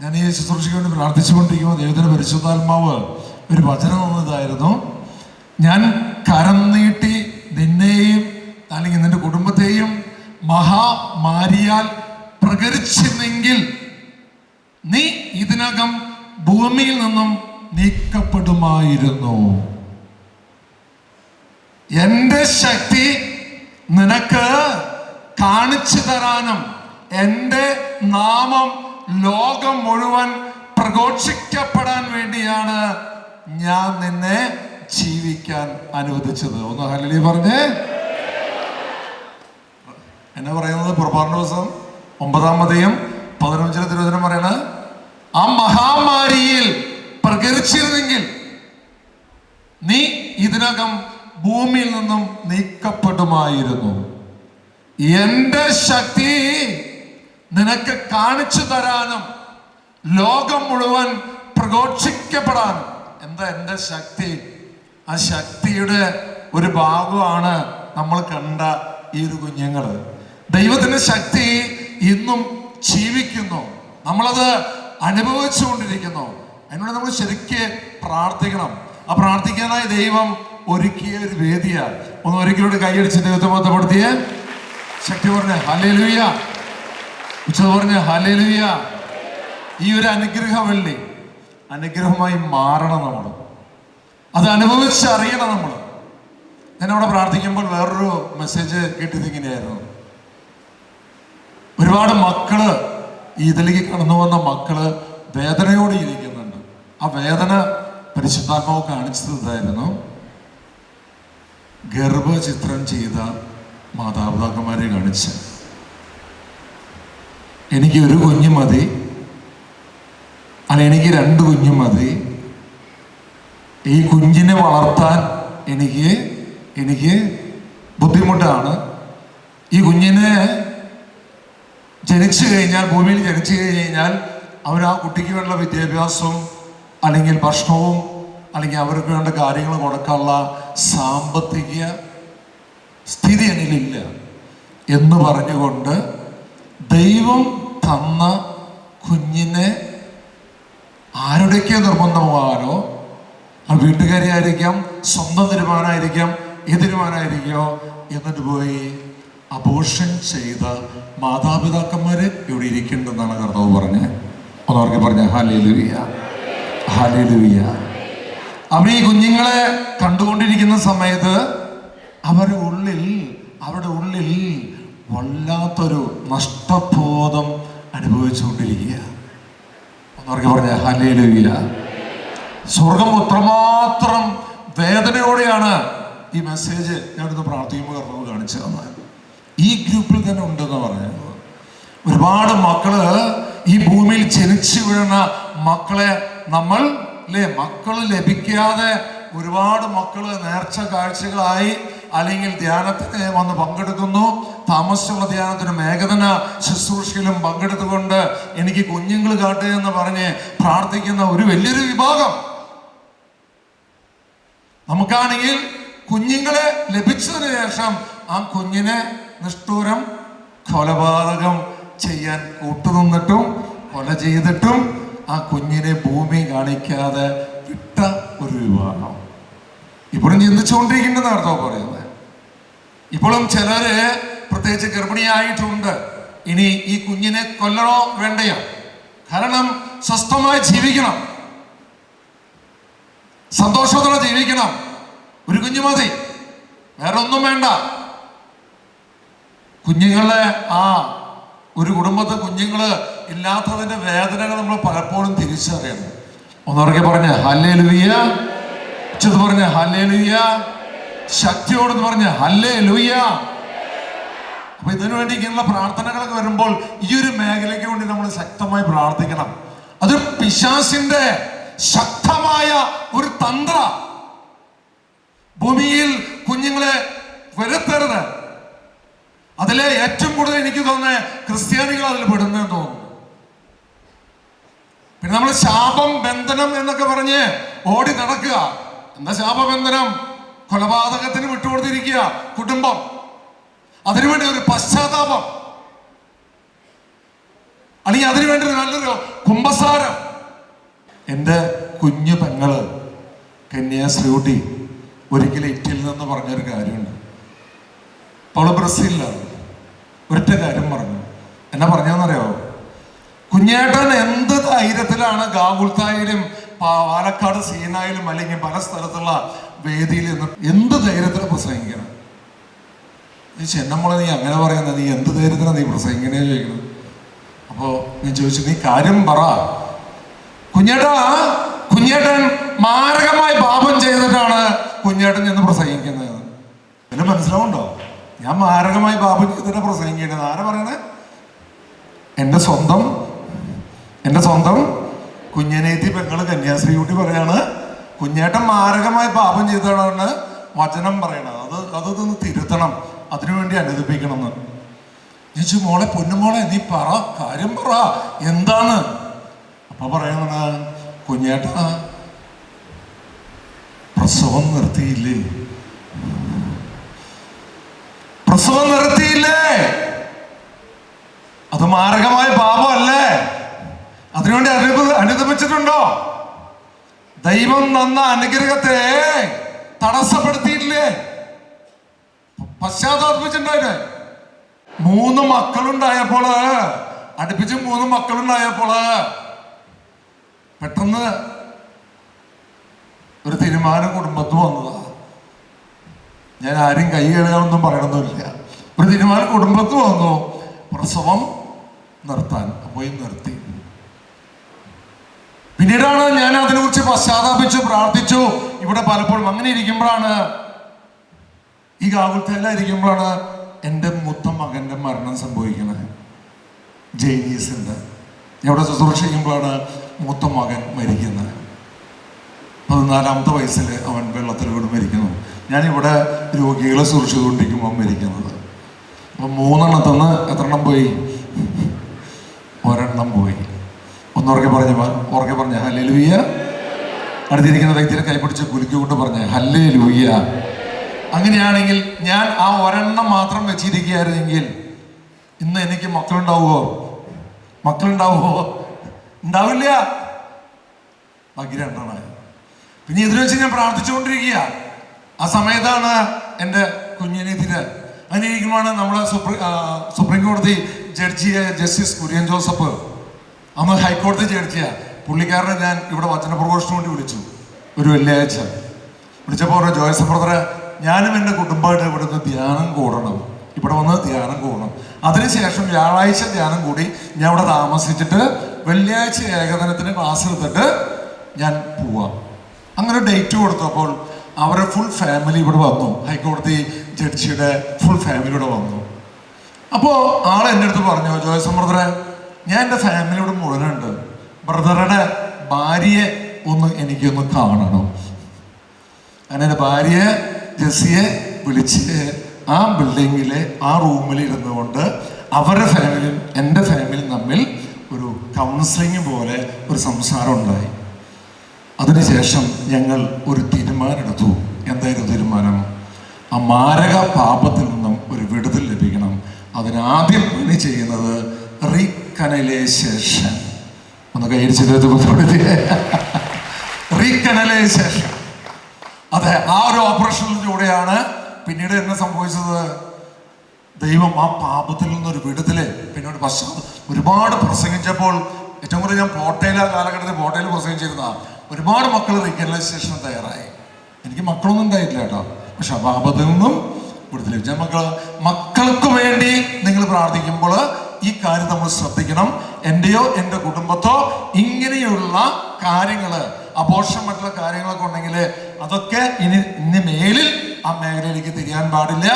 ഞാൻ ഈ ശുശ്രൂഷയ്ക്ക് വേണ്ടി പ്രാർത്ഥിച്ചുകൊണ്ടിരിക്കുമ്പോൾ ദൈവത്തിന്റെ പരിശുദ്ധാത്മാവ് ഒരു വചനം തന്നതായിരുന്നു. ഞാൻ കരം നീട്ടി നിന്നെയും അല്ലെങ്കിൽ നിന്റെ കുടുംബത്തെയും മഹാമാരിയാൽ പ്രകരിച്ചിരുന്നെങ്കിൽ നീ ഇതിനകം ഭൂമിയിൽ നിന്നും നീക്കപ്പെടുമായിരുന്നു. എന്റെ ശക്തി നിനക്ക് കാണിച്ചു തരാനും എന്റെ നാമം ലോകം മുഴുവൻ പ്രഘോഷിക്കപ്പെടാൻ വേണ്ടിയാണ് ഞാൻ നിന്നെ ജീവിക്കാൻ അനുവദിച്ചത്. ഒന്ന് ഹലലി പറഞ്ഞേ. എന്നെ പറയുന്നത് പുറപ്പാട് ദിവസം ഒമ്പതാം മതയും പതിനഞ്ചിലെ തിരുവചനം പറയണ ആ മഹാമാരിയിൽ പ്രകരിച്ചിരുന്നെങ്കിൽ നീ ഇതിനകം ഭൂമിയിൽ നിന്നും നീക്കപ്പെടുമായിരുന്നു. എന്റെ ശക്തി നിനക്ക് കാണിച്ചു തരാനും ലോകം മുഴുവൻ പ്രഘോഷിക്കപ്പെടാനും. എന്താ എന്റെ ശക്തി? ആ ശക്തിയുടെ ഒരു ഭാഗമാണ് നമ്മൾ കണ്ട ഈ ഒരു കുഞ്ഞുങ്ങൾ. ദൈവത്തിന്റെ ശക്തി ഇന്നും ജീവിക്കുന്നു. നമ്മളത് അനുഭവിച്ചുകൊണ്ടിരിക്കുന്നു. അതിനോട് നമ്മൾ ശരിക്ക് പ്രാർത്ഥിക്കണം. ആ പ്രാർത്ഥിക്കാനായി ദൈവം ഒരുക്കിയ ഒരു വേദിയാണ്. ഒന്ന് ഒരിക്കലോട് കൈയടിച്ച് ദൈവത്തെ ബോധപ്പെടുത്തിയേ ശക്തി പറഞ്ഞ ഹലേലുയ ഉച്ച പറഞ്ഞ ഹലലുയ ഈ ഒരു അനുഗ്രഹമല്ലേ അനുഗ്രഹമായി മാറണം നമ്മൾ അത് അനുഭവിച്ചറിയണം നമ്മൾ ഞാൻ അവിടെ പ്രാർത്ഥിക്കുമ്പോൾ വേറൊരു മെസ്സേജ് കിട്ടിയത് ഇങ്ങനെയായിരുന്നു. ഒരുപാട് മക്കൾ ഈ ഇതിലേക്ക് കടന്നു വന്ന മക്കൾ വേദനയോടെ ഇരിക്കുന്നുണ്ട്. ആ വേദന പരിശുദ്ധാത്മാവ് കാണിച്ചത് ഇതായിരുന്നു ഗർഭചിത്രം ചെയ്ത മാതാപിതാക്കന്മാരെ കാണിച്ച്. എനിക്ക് ഒരു കുഞ്ഞു മതി. അല്ല എനിക്ക് രണ്ട് കുഞ്ഞു മതി. ഈ കുഞ്ഞിനെ വളർത്താൻ എനിക്ക് എനിക്ക് ബുദ്ധിമുട്ടാണ്. ഈ കുഞ്ഞിനെ ജനിച്ചു കഴിഞ്ഞാൽ ഭൂമിയിൽ ജനിച്ചു കഴിഞ്ഞാൽ അവർ ആ കുട്ടിക്ക് വേണ്ട വിദ്യാഭ്യാസവും അല്ലെങ്കിൽ ഭക്ഷണവും അല്ലെങ്കിൽ അവർക്ക് വേണ്ട കാര്യങ്ങൾ കൊടുക്കാനുള്ള സാമ്പത്തിക സ്ഥിതി എന്നിലില്ല എന്ന് പറഞ്ഞുകൊണ്ട് ദൈവം തന്ന കുഞ്ഞിനെ ആരുടെയൊക്കെ നിർബന്ധമാകാനോ? ആ വീട്ടുകാരി ആയിരിക്കാം സ്വന്തം തീരുമാനമായിരിക്കാം ഏത് തീരുമാനമായിരിക്കോ എന്നിട്ട് പോയി അബോഷൻ ചെയ്ത മാതാപിതാക്കന്മാര് ഇവിടെ ഇരിക്കേണ്ടെന്നാണ് കർത്താവ് പറഞ്ഞത്. ഒന്നവർക്ക് പറഞ്ഞ? ഹാലേലുവിയ ഹാലേലുവിയ അവർ ഈ കുഞ്ഞുങ്ങളെ കണ്ടുകൊണ്ടിരിക്കുന്ന സമയത്ത് അവരുടെ ഉള്ളിൽ അവരുടെ ഉള്ളിൽ വല്ലാത്തൊരു നഷ്ടബോധം അനുഭവിച്ചുകൊണ്ടിരിക്കുക ഒന്നവർക്ക് പറഞ്ഞ ഹാലേലുവിയ സ്വർഗം അത്രമാത്രം വേദനയോടെയാണ് ഈ മെസ്സേജ് ഞാനിന്ന് പ്രാർത്ഥിക്കുമ്പോൾ കർത്താവ് കാണിച്ചു തന്നത്. ഈ ഗ്രൂപ്പിൽ തന്നെ ഉണ്ടെന്ന് പറയുന്നത് ഒരുപാട് മക്കൾ ഈ ഭൂമിയിൽ ജനിച്ചു വീഴുന്ന മക്കളെ നമ്മൾ അല്ലേ മക്കൾ ലഭിക്കാതെ ഒരുപാട് മക്കൾ നേർച്ച കാഴ്ചകളായി അല്ലെങ്കിൽ ധ്യാനത്തിന് വന്ന് പങ്കെടുക്കുന്നു. താമസിച്ചുള്ള ധ്യാനത്തിന് മേഘതന ശുശ്രൂഷയിലും പങ്കെടുത്തുകൊണ്ട് എനിക്ക് കുഞ്ഞുങ്ങൾ കാട്ടുക എന്ന് പറഞ്ഞ് പ്രാർത്ഥിക്കുന്ന ഒരു വലിയൊരു വിഭാഗം. നമുക്കാണെങ്കിൽ കുഞ്ഞുങ്ങളെ ലഭിച്ചതിന് ശേഷം ആ കുഞ്ഞിനെ നിഷ്ഠൂരം കൊലപാതകം ചെയ്യാൻ കൂട്ടുനിന്നിട്ടും കൊല ചെയ്തിട്ടും ആ കുഞ്ഞിനെ ഭൂമി കാണിക്കാതെ വിട്ട ഒരു വിഭാഗം. ഇപ്പോഴും ചിന്തിച്ചുകൊണ്ടിരിക്കുന്നെന്ന് അർത്ഥം പറയുന്നത് ഇപ്പോഴും ചിലര് പ്രത്യേകിച്ച് ഗർഭിണിയായിട്ടുണ്ട്. ഇനി ഈ കുഞ്ഞിനെ കൊല്ലണോ വേണ്ടയോ? കാരണം സ്വസ്ഥമായി ജീവിക്കണം. സന്തോഷത്തോടെ ജീവിക്കണം. ഒരു കുഞ്ഞു മതി. വേറെ ഒന്നും വേണ്ട. കുഞ്ഞുങ്ങളെ ആ ഒരു കുടുംബത്തെ കുഞ്ഞുങ്ങൾ ഇല്ലാത്തതിന്റെ വേദനകൾ നമ്മൾ പലപ്പോഴും തിരിച്ചറിയണം. ഒന്നുറക്കെ പറഞ്ഞ ഹല്ലേ ലുയ്യ ഉച്ചത് പറഞ്ഞ ഹല്ലേ ലുയ്യ ശക്തിയോടെന്ന് പറഞ്ഞ അല്ലേ ലുയ്യ അപ്പൊ ഇതിനു വേണ്ടി ഇങ്ങനെയുള്ള പ്രാർത്ഥനകളൊക്കെ വരുമ്പോൾ ഈ ഒരു മേഖലയ്ക്ക് വേണ്ടി നമ്മൾ ശക്തമായി പ്രാർത്ഥിക്കണം. അത് പിശാസിന്റെ ശക്തമായ ഒരു തന്ത്ര. ഭൂമിയിൽ കുഞ്ഞുങ്ങളെ വരുത്തരുത്. അതിലെ ഏറ്റവും കൂടുതൽ എനിക്ക് തോന്നുന്നത് ക്രിസ്ത്യാനികൾ അതിൽ പെടുന്നതെന്ന് തോന്നുന്നു. പിന്നെ നമ്മൾ ശാപം ബന്ധനം എന്നൊക്കെ പറഞ്ഞ് ഓടി നടക്കുക. എന്താ ശാപബന്ധനം? കൊലപാതകത്തിന് വിട്ടുകൊടുത്തിരിക്കുക. കുടുംബം. അതിനുവേണ്ടി ഒരു പശ്ചാത്താപം. അല്ലെങ്കിൽ അതിനുവേണ്ടി നല്ലൊരു കുംഭസാരം എന്റെ കുഞ്ഞു പെങ്ങൾ കന്യാശ്രീകുട്ടി ഒരിക്കലും ഇറ്റലിൽ നിന്ന് പറഞ്ഞൊരു കാര്യമുണ്ട്. അവൾ ബ്രസീലിലാണ് ഒരൊറ്റ കാര്യം പറഞ്ഞു. എന്നാ പറഞ്ഞതെന്നറിയാവോ? കുഞ്ഞേട്ടൻ എന്ത് ധൈര്യത്തിലാണ് ഗാഗുൽത്തായാലും പാലക്കാട് സീനായാലും അല്ലെങ്കിൽ പല സ്ഥലത്തുള്ള വേദിയിൽ നിന്ന് എന്ത് ധൈര്യത്തിൽ പ്രസംഗിക്കണം? ഈ ചെന്നമ്മളെ നീ അങ്ങനെ പറയുന്നത് നീ എന്ത് ധൈര്യത്തിലാണ് നീ പ്രസംഗിക്കണേ ചോദിക്കുന്നത് അപ്പോ ഞാൻ ചോദിച്ചു നീ കാര്യം പറ. കുഞ്ഞേട്ടാ കുഞ്ഞേട്ടൻ മാരകമായി പാപം ചെയ്തിട്ടാണ് കുഞ്ഞേട്ടൻ എന്ന് പ്രസംഗിക്കുന്നത്. എന്നെ മനസ്സിലാവുണ്ടോ ഞാൻ മാരകമായി പാപം ചെയ്തിട്ട് പ്രസംഗിക്കുന്നത്. ആരാ പറയണേ? എന്റെ സ്വന്തം എന്റെ സ്വന്തം കുഞ്ഞനേത്തി പെങ്ങൾ കന്യാസ്ത്രീ കുട്ടി പറയാണ്. കുഞ്ഞേട്ടൻ മാരകമായി പാപം ചെയ്തതാണ് വചനം പറയണത് അത് അതൊന്ന് തിരുത്തണം. അതിനുവേണ്ടി അനുദിപ്പിക്കണം എന്ന് ചേച്ചി മോളെ പൊന്നുമോളെ നീ പറ കാര്യം പറ. എന്താണ്? അപ്പൊ പറയണ കുഞ്ഞേട്ട പ്രസവം നിർത്തിയില്ലേ? പ്രസവം നിർത്തിയില്ലേ? അത് മാരകമായ അനുദമിച്ചിട്ടുണ്ടോ ദൈവം തന്ന അനുഗ്രഹത്തെ തടസ്സപ്പെടുത്തിയില്ലേ പശ്ചാത്താപിച്ചിട്ടുണ്ടായില്ലേ മൂന്ന് മക്കളുണ്ടായപ്പോൾ അടുപ്പിച്ച് മൂന്ന് മക്കളുണ്ടായപ്പോൾ പെട്ടെന്ന് ഒരു തീരുമാനം കുടുംബത്ത് വന്നതാ. ഞാൻ ആരും കൈ കഴുകാനൊന്നും പറയണമെന്നില്ല ഒരു തീരുമാനം കുടുംബത്ത് വന്നു. പ്രസവം നിർത്താൻ പോയി നിർത്തി. പിന്നീടാണ് ഞാൻ അതിനെക്കുറിച്ച് പശ്ചാത്താപിച്ചു പ്രാർത്ഥിച്ചു. ഇവിടെ പലപ്പോഴും അങ്ങനെ ഇരിക്കുമ്പോഴാണ് ഈ കാവുൽത്തേലായിരിക്കുമ്പോഴാണ് എന്റെ മുത്ത മകന്റെ മരണം സംഭവിക്കുന്നത്. ജെയിനീസിന്റെ. എവിടെ ശുശ്രൂഷിക്കുമ്പോഴാണ് മൂത്ത മകൻ മരിക്കുന്നത്. പതിനാലാമത്തെ വയസ്സിൽ അവൻ വെള്ളത്തിൽ വീട് മരിക്കുന്നു. ഞാനിവിടെ രോഗികളെ സൂക്ഷിച്ചുകൊണ്ടിരിക്കുമ്പോൾ മരിക്കുന്നത്. അപ്പം മൂന്നെണ്ണത്തുനിന്ന് എത്ര എണ്ണം പോയി? ഒരെണ്ണം പോയി. ഒന്നുറക്കെ പറഞ്ഞ ഉറക്കെ പറഞ്ഞ ഹല്ലേ ലൂയ്യ അടുത്തിരിക്കുന്ന വ്യക്തിയെ കൈപിടിച്ച് കുലുക്കൊണ്ട് പറഞ്ഞ ഹല്ലേ ലൂയ്യ അങ്ങനെയാണെങ്കിൽ ഞാൻ ആ ഒരെണ്ണം മാത്രം വെച്ചിരിക്കുകയായിരുന്നെങ്കിൽ ഇന്ന് എനിക്ക് മക്കളുണ്ടാവുമോ മക്കളുണ്ടാവുമോ ഉണ്ടാവില്ല. ബാക്കി പിന്നെ ഇതിൽ വെച്ച് ഞാൻ പ്രാർത്ഥിച്ചുകൊണ്ടിരിക്കുക ആ സമയത്താണ് എന്റെ കുഞ്ഞിനെതിരെ അങ്ങനെ ഇരിക്കുമ്പോഴാണ് നമ്മളെ സുപ്രീം സുപ്രീം കോടതി ജഡ്ജിയായ ജസ്റ്റിസ് കുര്യൻ ജോസഫ് അന്ന് ഹൈക്കോടതി ജഡ്ജിയാ പുള്ളിക്കാരനെ ഞാൻ ഇവിടെ വചനപ്രഘോഷത്തിന് വേണ്ടി വിളിച്ചു. ഒരു വെള്ളിയാഴ്ച. വിളിച്ചപ്പോൾ പറഞ്ഞു ജോയസ് ബ്രദറെ ഞാനും എന്റെ കുടുംബമായിട്ട് ഇവിടുന്ന് ധ്യാനം കൂടണം. ഇവിടെ വന്ന് ധ്യാനം കൂടണം. അതിനുശേഷം വ്യാഴാഴ്ച ധ്യാനം കൂടി ഞാൻ ഇവിടെ താമസിച്ചിട്ട് വെള്ളിയാഴ്ച ഏകദിനത്തിന് ക്ലാസ് എടുത്തിട്ട് ഞാൻ പോവാം. അങ്ങനെ ഡേറ്റ് കൊടുത്തപ്പോൾ അവരെ ഫുൾ ഫാമിലി ഇവിടെ വന്നു. ഹൈക്കോടതി ജഡ്ജിയുടെ ഫുൾ ഫാമിലി ഇവിടെ വന്നു. അപ്പോൾ ആൾ എന്റെ അടുത്ത് പറഞ്ഞു ജോയസ് ബ്രദറെ ഞാൻ എന്റെ ഫാമിലിയോട് മുഴുവനുണ്ട് ബ്രദറുടെ ഭാര്യയെ ഒന്ന് എനിക്കൊന്ന് കാണണം? അങ്ങനെ എന്റെ ഭാര്യയെ ജെസ്സിയെ വിളിച്ച് ആ ബിൽഡിങ്ങിലെ ആ റൂമിൽ ഇരുന്നുകൊണ്ട് അവരുടെ ഫാമിലിയും എന്റെ ഫാമിലിയും തമ്മിൽ ഒരു കൗൺസിലിംഗ് പോലെ ഒരു സംസാരം ഉണ്ടായി. അതിനുശേഷം ഞങ്ങൾ ഒരു തീരുമാനം എടുത്തു. എന്തായിരുന്നു തീരുമാനം? ആ മാരക പാപത്തിൽ നിന്നും ഒരു വിടുതൽ ലഭിക്കണം. അതിനാദ്യം പണി ചെയ്യുന്നത് റീകനലൈസേഷൻ ഒന്ന് കൈയടിച്ചിട്ട് ബുദ്ധിമുട്ടി റീകനലൈസേഷൻ അതെ ആ ഒരു ഓപ്പറേഷനിലൂടെയാണ് പിന്നീട് എന്നെ സംഭവിച്ചത്. ദൈവം ആ പാപത്തിൽ നിന്നൊരു വിടുതൽ. പിന്നീട് പശ്ചാത്തലം. ഒരുപാട് പ്രസംഗിച്ചപ്പോൾ ഏറ്റവും കൂടുതൽ ഞാൻ പോട്ടയിലെ കാലഘട്ടത്തിൽ പോട്ടയിൽ പ്രസംഗിച്ചിരുന്ന ഒരുപാട് മക്കൾ റീകനലൈസേഷന് തയ്യാറായി. എനിക്ക് മക്കളൊന്നും ഉണ്ടായിട്ടില്ല കേട്ടോ. പക്ഷെ പാപത്തിൽ നിന്നും വിടുതൽ. ഞാൻ മക്കൾ മക്കൾക്ക് വേണ്ടി നിങ്ങൾ പ്രാർത്ഥിക്കുമ്പോൾ ഈ കാര്യം നമ്മൾ ശ്രദ്ധിക്കണം. എന്റെയോ എന്റെ കുടുംബത്തോ ഇങ്ങനെയുള്ള കാര്യങ്ങൾ അപോഷം മറ്റുള്ള കാര്യങ്ങളൊക്കെ ഉണ്ടെങ്കിൽ അതൊക്കെ ഇനി ഇനി മേലിൽ ആ മേഖലയിലേക്ക് തിരിയാൻ പാടില്ല.